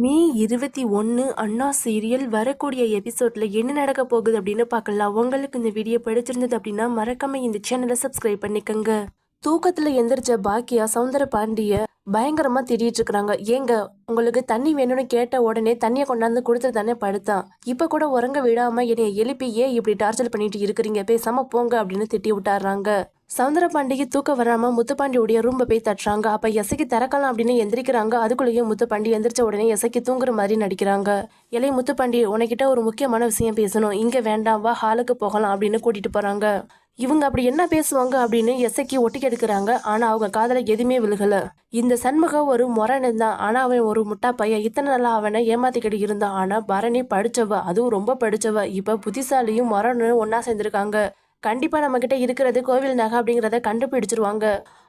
மே இருபத்தி ஒன்று அண்ணா சீரியல் வரக்கூடிய எபிசோடில் என்ன நடக்க போகுது அப்படின்னு பார்க்கலாம். உங்களுக்கு இந்த வீடியோ பிடிச்சிருந்தது அப்படின்னா மறக்காம இந்த சேனலை சப்ஸ்கிரைப் பண்ணிக்கோங்க. தூக்கத்தில் எந்திரிச்ச பாக்கியா சவுந்தர பாண்டிய பயங்கரமாக திட்டிட்டு இருக்கிறாங்க ஏங்க உங்களுக்கு தண்ணி வேணும்னு கேட்ட உடனே தண்ணியை கொண்டாந்து கொடுத்துட்டு தானே படுத்தான். இப்போ கூட உறங்க விடாமல் என்னை எழுப்பி ஏன் இப்படி டார்ச்சர் பண்ணிட்டு இருக்கிறீங்க? பேசாம போங்க அப்படின்னு திட்டி விட்டாடுறாங்க சவுந்தர பாண்டிக்கு தூக்கம் வராம முத்துப்பாண்டியுடைய ரூம்ப போய் தட்டுறாங்க. அப்ப எசைக்கு திறக்கலாம் அப்படின்னு எந்திரிக்கிறாங்க. அதுக்குள்ளேயே முத்துப்பாண்டி எந்திரிச்ச உடனே எசைக்கு தூங்குற மாதிரி நடிக்கிறாங்க. இலை முத்துப்பாண்டி உனக்கிட்ட ஒரு முக்கியமான விஷயம் பேசணும். இங்க வேண்டாம் வா ஹாலுக்கு போகலாம் அப்படின்னு கூட்டிட்டு போறாங்க. இவங்க அப்படி என்ன பேசுவாங்க அப்படின்னு எசைக்கு ஒட்டிக்கு எடுக்கிறாங்க ஆனால் அவங்க காதல எதுவுமே விழுகல. இந்த சண்முகம் ஒரு முரணு தான். ஆனால் அவன் ஒரு முட்டா பையன். இத்தனை நாளாக அவனை ஏமாத்திக்கிட்டு இருந்தான் ஆனால் பரணி படித்தவ அதுவும் ரொம்ப படித்தவ இப்போ புத்திசாலியும் முரணும் ஒன்றா சேர்ந்துருக்காங்க. கண்டிப்பாக நம்மக்கிட்ட இருக்கிறது கோவில் நகை அப்படிங்கிறத கண்டுபிடிச்சிருவாங்க.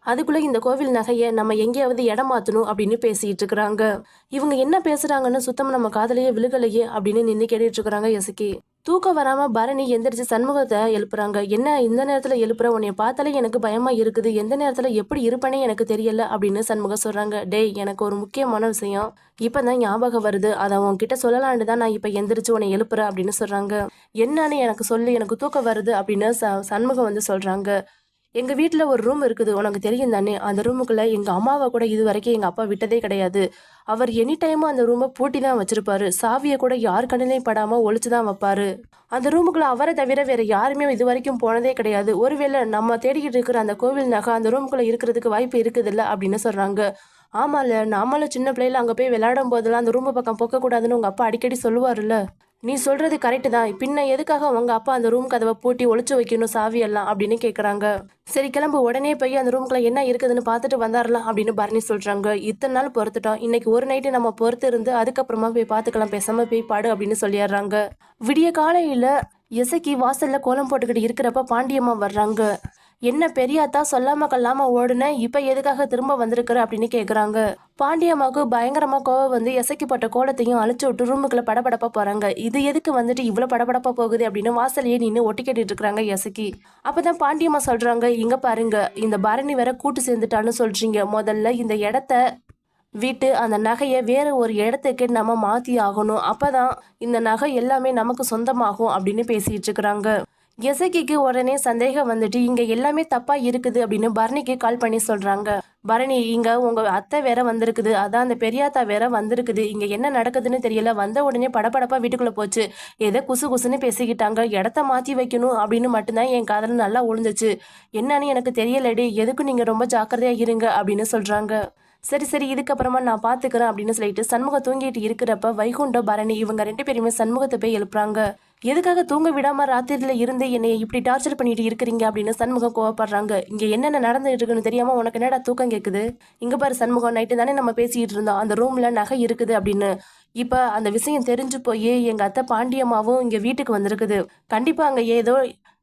அதுக்குள்ளே இந்த கோவில் நகையை நம்ம எங்கேயாவது இடம் மாற்றணும் அப்படின்னு பேசிகிட்டு இருக்கிறாங்க இவங்க என்ன பேசுகிறாங்கன்னு சுத்தமாக நம்ம காதலையே விழுகலையே அப்படின்னு நின்று கேட்டுட்டு இருக்கிறாங்க எசுக்கி தூக்கம் வராம பரணி எந்திரிச்சு சண்முகத்தை எழுப்புறாங்க. என்ன இந்த நேரத்துல எழுப்புற? உன்னை பார்த்தாலே எனக்கு பயமா இருக்குது. எந்த நேரத்துல எப்படி இருப்பேனே எனக்கு தெரியல அப்படின்னு சண்முகம் சொல்றாங்க. டேய் எனக்கு ஒரு முக்கியமான விஷயம் இப்பதான் ஞாபகம் வருது. அதை உன்கிட்ட சொல்லலான்னு தான் நான் இப்ப எந்திரிச்சு உன்னை எழுப்புறேன் அப்படின்னு சொல்றாங்க. என்னன்னு எனக்கு சொல்லு எனக்கு தூக்கம் வருது அப்படின்னு ச சண்முகம் வந்து சொல்றாங்க. எங்கள் வீட்டில் ஒரு ரூம் இருக்குது. உனக்கு தெரியும் தானே? அந்த ரூமுக்குள்ளே எங்கள் அம்மாவை கூட இது வரைக்கும் எங்கள் அப்பா விட்டதே கிடையாது. அவர் எனி டைமும் அந்த ரூமை பூட்டி தான் வச்சிருப்பாரு. சாவியை கூட யார் கண்ணிலையும் படாமல் ஒழிச்சு தான் வைப்பாரு. அந்த ரூமுக்குள்ள அவரை தவிர வேற யாருமே இது வரைக்கும் போனதே கிடையாது. ஒருவேளை நம்ம தேடிக்கிட்டு இருக்கிற அந்த கோவில் நகை அந்த ரூமுக்குள்ள இருக்கிறதுக்கு வாய்ப்பு இருக்குதுல்ல அப்படின்னு சொல்றாங்க. ஆமால நாமளும் சின்ன பிள்ளைல அங்கே போய் விளையாடும் போதெல்லாம் அந்த ரூம் பக்கம் போக்கக்கூடாதுன்னு உங்கள் அப்பா அடிக்கடி சொல்லுவாருல்ல. நீ சொல்றது கரெக்டு தான். பின்ன எதுக்காக உங்க அப்பா அந்த ரூம் கதவை பூட்டி ஒழிச்சு வைக்கணும் சாவி எல்லாம்? அப்படின்னு கேக்குறாங்க. சரி கிளம்பு. உடனே போய் அந்த ரூம்குள்ள என்ன இருக்குதுன்னு பார்த்துட்டு வந்தாரலாம் அப்படின்னு பரணி சொல்றாங்க. இத்தனை நாள் பொறுத்துட்டோம். இன்னைக்கு ஒரு நைட்டு நம்ம பொறுத்து இருந்து அதுக்கப்புறமா போய் பார்த்துக்கலாம். பேசாம போய் பாடு அப்படின்னு சொல்லிடுறாங்க. விடிய காலையில இசைக்கு வாசல்ல கோலம் போட்டுக்கிட்டு இருக்கிறப்ப பாண்டியம்மா வர்றாங்க. என்ன பெரியாத்தா சொல்லாம கொல்லாம ஓடுன? இப்ப எதுக்காக திரும்ப வந்திருக்கிற? அப்படின்னு கேக்குறாங்க. பாண்டியம்மாவுக்கு பயங்கரமா கோவம் வந்து எசைக்கப்பட்ட கோலத்தையும் அழிச்சு விட்டு ரூமுக்குள்ள படபடப்பா போறாங்க. இது எதுக்கு வந்துட்டு இவ்வளவு படபடப்பா போகுது அப்படின்னு வாசலையே நின்று ஒட்டி கேட்டுட்டு இருக்கிறாங்க எசக்கி அப்பதான் பாண்டியம்மா சொல்றாங்க இங்க பாருங்க இந்த பரணி வேற கூட்டு சேர்ந்துட்டான்னு சொல்றீங்க. முதல்ல இந்த இடத்த வீட்டு அந்த நகையை வேற ஒரு இடத்துக்கு நம்ம மாத்தி ஆகணும். அப்பதான் இந்த நகை எல்லாமே நமக்கு சொந்தமாகும் அப்படின்னு பேசிட்டு இருக்கிறாங்க. எசகிக்கு உடனே சந்தேகம் வந்துட்டு இங்க எல்லாமே தப்பா இருக்குது அப்படின்னு பரணிக்கு கால் பண்ணி சொல்றாங்க. பரணி இங்க உங்க அத்தை வேற வந்திருக்குது. அதான் அந்த பெரியாத்தா வேற வந்திருக்குது. இங்க என்ன நடக்குதுன்னு தெரியல. வந்த உடனே படபடப்பா வீட்டுக்குள்ள போச்சு. ஏதோ குசு குசுன்னு பேசிக்கிட்டாங்க. இடத்த மாத்தி வைக்கணும் அப்படின்னு மட்டும்தான் என் காதல் நல்லா ஒழுந்துச்சு என்னன்னு எனக்கு தெரியலடி. எதுக்கும் நீங்க ரொம்ப ஜாக்கிரதையா இருங்க அப்படின்னு சொல்றாங்க. சரி சரி இதுக்கப்புறமா நான் பார்த்துக்கிறேன் அப்படின்னு சொல்லிட்டு சண்முகம் தூங்கிட்டு இருக்கிறப்ப வைகுண்ட பரணி இவங்க ரெண்டு பேருமே சண்முகத்தை போய் எழுப்புறாங்க. எதுக்காக தூங்க விடாம ராத்திரியில இருந்து என்னை இப்படி டார்ச்சர் பண்ணிட்டு இருக்கிறீங்க அப்படின்னு சண்முகம் கோவப்படுறாங்க. இங்க என்னென்ன நடந்துட்டு இருக்குன்னு தெரியாம உனக்கு என்னடா தூக்கம் கேக்குது? இங்க பாரு சண்முகம் நைட்டு தானே நம்ம பேசிட்டு இருந்தோம். அந்த ரூம்ல நகை இருக்குது அப்படின்னு. இப்ப அந்த விஷயம் தெரிஞ்சு போய் எங்க அத்தை பாண்டியம்மாவும் இங்க வீட்டுக்கு வந்திருக்குது. கண்டிப்பா அங்க ஏதோ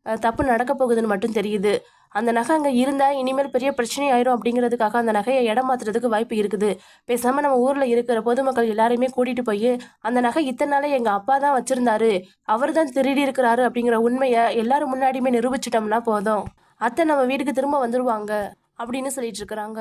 தப்பு நடக்க போகுதுன்னு மட்டும் தெரியுது. அந்த நகை அங்கே இருந்தால் இனிமேல் பெரிய பிரச்சனை ஆயிரும் அப்படிங்கிறதுக்காக அந்த நகையை இடம் மாற்றுறதுக்கு வாய்ப்பு இருக்குது. பேசாமல் நம்ம ஊரில் இருக்கிற பொதுமக்கள் எல்லாரையுமே கூட்டிகிட்டு போய் அந்த நகை இத்தனை நாளே எங்கள் அப்பா தான் வச்சுருந்தாரு. அவர் தான் திருடி இருக்கிறாரு அப்படிங்கிற உண்மையை எல்லாரும் முன்னாடியுமே நிரூபிச்சிட்டோம்னா போதும். அத்தை நம்ம வீட்டுக்கு திரும்ப வந்துடுவாங்க அப்படின்னு சொல்லிட்டு இருக்கிறாங்க.